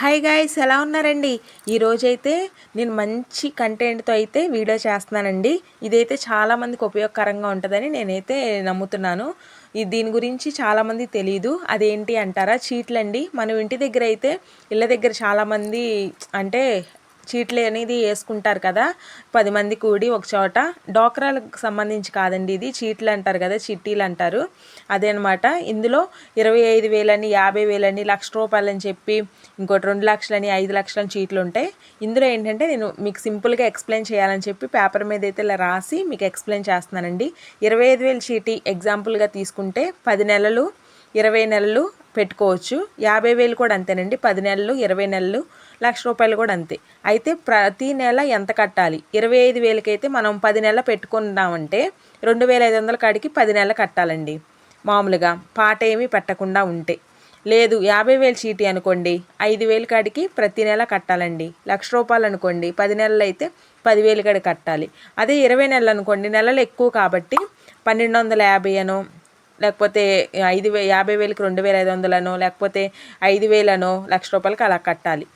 Hi guys ఎలా ఉన్నారండి? ఈరోజైతే నేను మంచి కంటెంట్తో అయితే వీడియో చేస్తున్నానండి. ఇదైతే చాలామందికి ఉపయోగకరంగా ఉంటుందని నేనైతే నమ్ముతున్నాను. దీని గురించి చాలామంది తెలియదు అదేంటి అంటారా? చీట్లండి. మనం ఇంటి దగ్గర అయితే ఇళ్ళ దగ్గర చాలామంది అంటే చీట్లు అనేది వేసుకుంటారు కదా. పది మంది కూడి ఒక చోట. డోక్రాలకు సంబంధించి కాదండి ఇది. చీట్లు అంటారు కదా చిట్టీలు అంటారు. అదే అనమాట ఇందులో ఇరవై ఐదు వేలని యాభై వేలని లక్ష రూపాయలని చెప్పి ఇంకోటి రెండు లక్షలని ఐదు లక్షలని చీట్లు ఉంటాయి. ఇందులో ఏంటంటే నేను మీకు సింపుల్గా ఎక్స్ప్లెయిన్ చేయాలని చెప్పి పేపర్ మీద అయితే ఇలా రాసి మీకు ఎక్స్ప్లెయిన్ చేస్తున్నానండి. ఇరవై ఐదు వేల చీటీ ఎగ్జాంపుల్గా తీసుకుంటే పది నెలలు ఇరవై నెలలు పెట్టుకోవచ్చు. యాభై వేలు కూడా అంతేనండి. పది నెలలు ఇరవై నెలలు లక్ష రూపాయలు కూడా అంతే. అయితే ప్రతి నెల ఎంత కట్టాలి? ఇరవై ఐదు వేలకైతే మనం పది నెలలు పెట్టుకున్నామంటే రెండు వేల ఐదు వందల కాడికి పది నెలలు కట్టాలండి. మామూలుగా పాట ఏమీ పెట్టకుండా ఉంటే. లేదు యాభై వేలు చీటీ అనుకోండి ఐదు వేలు కాడికి ప్రతి నెల కట్టాలండి. లక్ష రూపాయలు అనుకోండి పది నెలలు అయితే పదివేలు కాడి కట్టాలి. అదే ఇరవై నెలలు అనుకోండి నెలలు ఎక్కువ కాబట్టి పన్నెండు వందల యాభై అనో లేకపోతే ఐదు వే యాభై వేలకు రెండు వేల ఐదు వందలనో లేకపోతే ఐదు వేలనో లక్ష రూపాయలకి అలా కట్టాలి.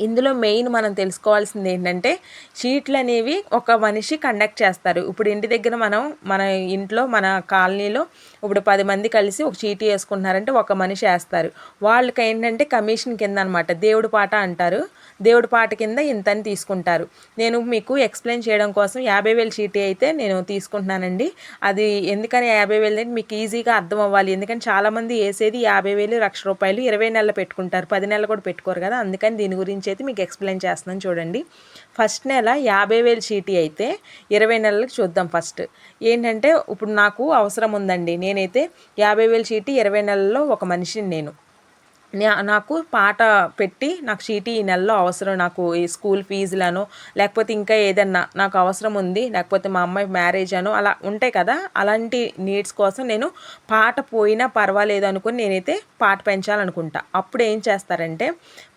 ఇందులో మెయిన్ మనం తెలుసుకోవాల్సింది ఏంటంటే చీట్లు అనేవి ఒక మనిషి కండక్ట్ చేస్తారు. ఇప్పుడు ఇంటి దగ్గర మనం మన ఇంట్లో మన కాలనీలో ఇప్పుడు పది మంది కలిసి ఒక చీటీ వేసుకుంటున్నారంటే ఒక మనిషి వేస్తారు. వాళ్ళకి ఏంటంటే కమిషన్ కింద అనమాట దేవుడు పాట అంటారు. దేవుడి పాట కింద ఇంతని తీసుకుంటారు. నేను మీకు ఎక్స్ప్లెయిన్ చేయడం కోసం యాభై వేలు చీటీ అయితే నేను తీసుకుంటున్నానండి. అది ఎందుకని యాభై వేలు మీకు ఈజీగా అర్థం అవ్వాలి. ఎందుకంటే చాలామంది వేసేది యాభై వేలు లక్ష రూపాయలు ఇరవై నెలలు పెట్టుకుంటారు. పది నెలలు కూడా పెట్టుకోరు కదా. అందుకని దీని గురించి అయితే మీకు ఎక్స్ప్లెయిన్ చేస్తున్నాను చూడండి. ఫస్ట్ నెల యాభై వేలు చీటీ అయితే ఇరవై నెలలకు చూద్దాం ఫస్ట్. ఏంటంటే ఇప్పుడు నాకు అవసరం ఉందండి. నేనైతే యాభై వేలు చీటీ ఇరవై నెలల్లో ఒక మనిషిని నేను. నాకు పాట పెట్టి నాకు షీటీ ఈ నెలలో అవసరం నాకు ఈ స్కూల్ ఫీజులను లేకపోతే ఇంకా ఏదన్నా నాకు అవసరం ఉంది లేకపోతే మా అమ్మాయి మ్యారేజ్ అను అలా ఉంటాయి కదా అలాంటి నీడ్స్ కోసం నేను పాట పోయినా పర్వాలేదు అనుకుని నేనైతే పాట పెంచాలనుకుంటా. అప్పుడు ఏం చేస్తారంటే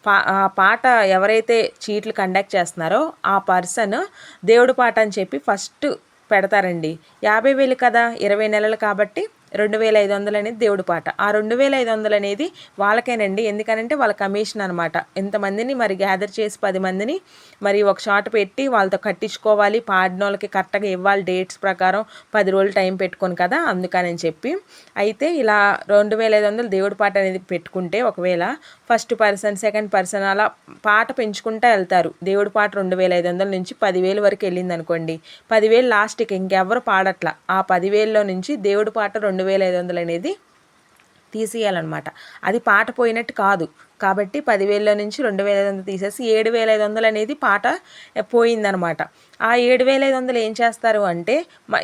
పా ఆ పాట ఎవరైతే చీట్లు కండక్ట్ చేస్తున్నారో ఆ పర్సన్ దేవుడి పాట అని చెప్పి ఫస్ట్ పెడతారండి. యాభై వేలు కదా ఇరవై నెలలు కాబట్టి రెండు వేల ఐదు వందలు అనేది దేవుడి పాట. ఆ రెండు వేల ఐదు వందలు అనేది వాళ్ళకేనండి. ఎందుకనంటే వాళ్ళ కమిషన్ అనమాట ఎంతమందిని మరి గ్యాదర్ చేసి పది మందిని మరి ఒక షాట్ పెట్టి వాళ్ళతో కట్టించుకోవాలి. పాడిన వాళ్ళకి కరెక్ట్గా ఇవ్వాలి డేట్స్ ప్రకారం. పది రోజులు టైం పెట్టుకొని కదా అందుకని చెప్పి. అయితే ఇలా రెండు వేల ఐదు వందలు దేవుడి పాట అనేది పెట్టుకుంటే ఒకవేళ ఫస్ట్ పర్సన్ సెకండ్ పర్సన్ అలా పాట పెంచుకుంటూ వెళ్తారు. దేవుడి పాట రెండు వేల ఐదు వందల నుంచి పదివేలు వరకు వెళ్ళింది అనుకోండి పదివేలు లాస్ట్కి ఇంకెవరు పాడట్ల. ఆ పదివేల్లో నుంచి దేవుడి పాట రెండు రెండు వేల ఐదు వందలు అనేది తీసేయాలన్నమాట. అది పాట పోయినట్టు కాదు. కాబట్టి పదివేల నుంచి రెండు వేల ఐదు వందలు తీసేసి ఏడు వేల ఐదు వందలు అనేది పాట పోయిందనమాట. ఆ ఏడు వేల ఐదు వందలు ఏం చేస్తారు అంటే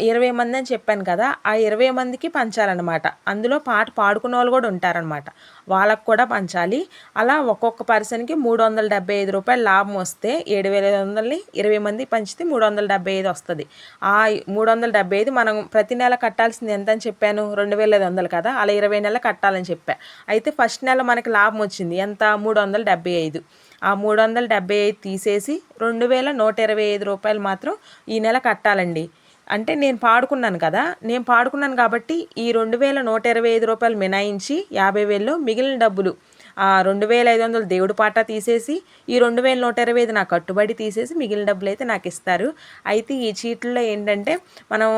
ఇరవై మంది అని చెప్పాను కదా ఆ ఇరవై మందికి పంచాలన్నమాట. అందులో పాట పాడుకున్న వాళ్ళు కూడా ఉంటారనమాట వాళ్ళకు కూడా పంచాలి. అలా ఒక్కొక్క పర్సన్కి మూడు వందల డెబ్బై ఐదు రూపాయలు లాభం వస్తే ఏడు వేల ఐదు వందలని ఇరవై మంది పంచితే మూడు వందల డెబ్బై ఐదు వస్తుంది. ఆ మూడు వందల డెబ్బై ఐదు మనం ప్రతి నెల కట్టాల్సింది ఎంత అని చెప్పాను? రెండు వేల ఐదు వందలు కదా అలా ఇరవై నెలలు కట్టాలని చెప్పా. అయితే ఫస్ట్ నెల మనకి లాభం వచ్చింది. ఎంత? మూడు వందల డెబ్బై ఐదు. ఆ మూడు వందల డెబ్బై ఐదు తీసేసి రెండు వేల నూట ఇరవై ఐదు రూపాయలు మాత్రం ఈ నెల కట్టాలండి. అంటే నేను పాడుకున్నాను కదా నేను పాడుకున్నాను కాబట్టి ఈ రెండు వేల నూట ఇరవై ఐదు రూపాయలు మినాయించి యాభై వేల్లో మిగిలిన డబ్బులు ఆ రెండు వేల ఐదు వందలు దేవుడు పాట తీసేసి ఈ రెండు వేల నూట ఇరవై ఐదు నా కట్టుబడి తీసేసి మిగిలిన డబ్బులు అయితే నాకు ఇస్తారు. అయితే ఈ చీట్లలో ఏంటంటే మనం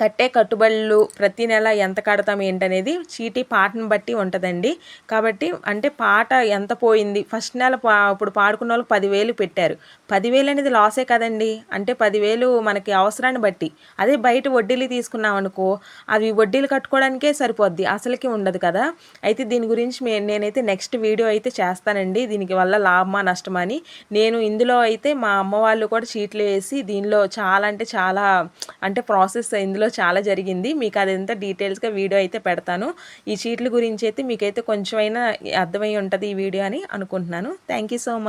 కట్టే కట్టుబడులు ప్రతి నెల ఎంత కడతాం ఏంటనేది చీటీ పాటను బట్టి ఉంటుందండి. కాబట్టి అంటే పాట ఎంత పోయింది? ఫస్ట్ నెల పా ఇప్పుడు పాడుకున్న వాళ్ళకి పదివేలు పెట్టారు. పదివేలు అనేది లాసే కదండి. అంటే పదివేలు మనకి అవసరాన్ని బట్టి. అదే బయట వడ్డీలు తీసుకున్నాం అనుకో అవి వడ్డీలు కట్టుకోవడానికే సరిపోద్ది. అసలుకి ఉండదు కదా. అయితే దీని గురించి నేనైతే నెక్స్ట్ వీడియో అయితే చేస్తానండి. దీనికి వల్ల లాభమా నష్టమా అని. నేను ఇందులో అయితే మా అమ్మ వాళ్ళు కూడా చీట్లు వేసి దీనిలో చాలా అంటే చాలా అంటే ప్రాసెస్ ఇందులో చాలా జరిగింది. మీకు అదంతా డీటెయిల్స్గా వీడియో అయితే పెడతాను. ఈ చీట్ల గురించి అయితే మీకైతే కొంచెమైనా అర్థమై ఉంటుంది ఈ వీడియో అని అనుకుంటున్నాను. Thank you so much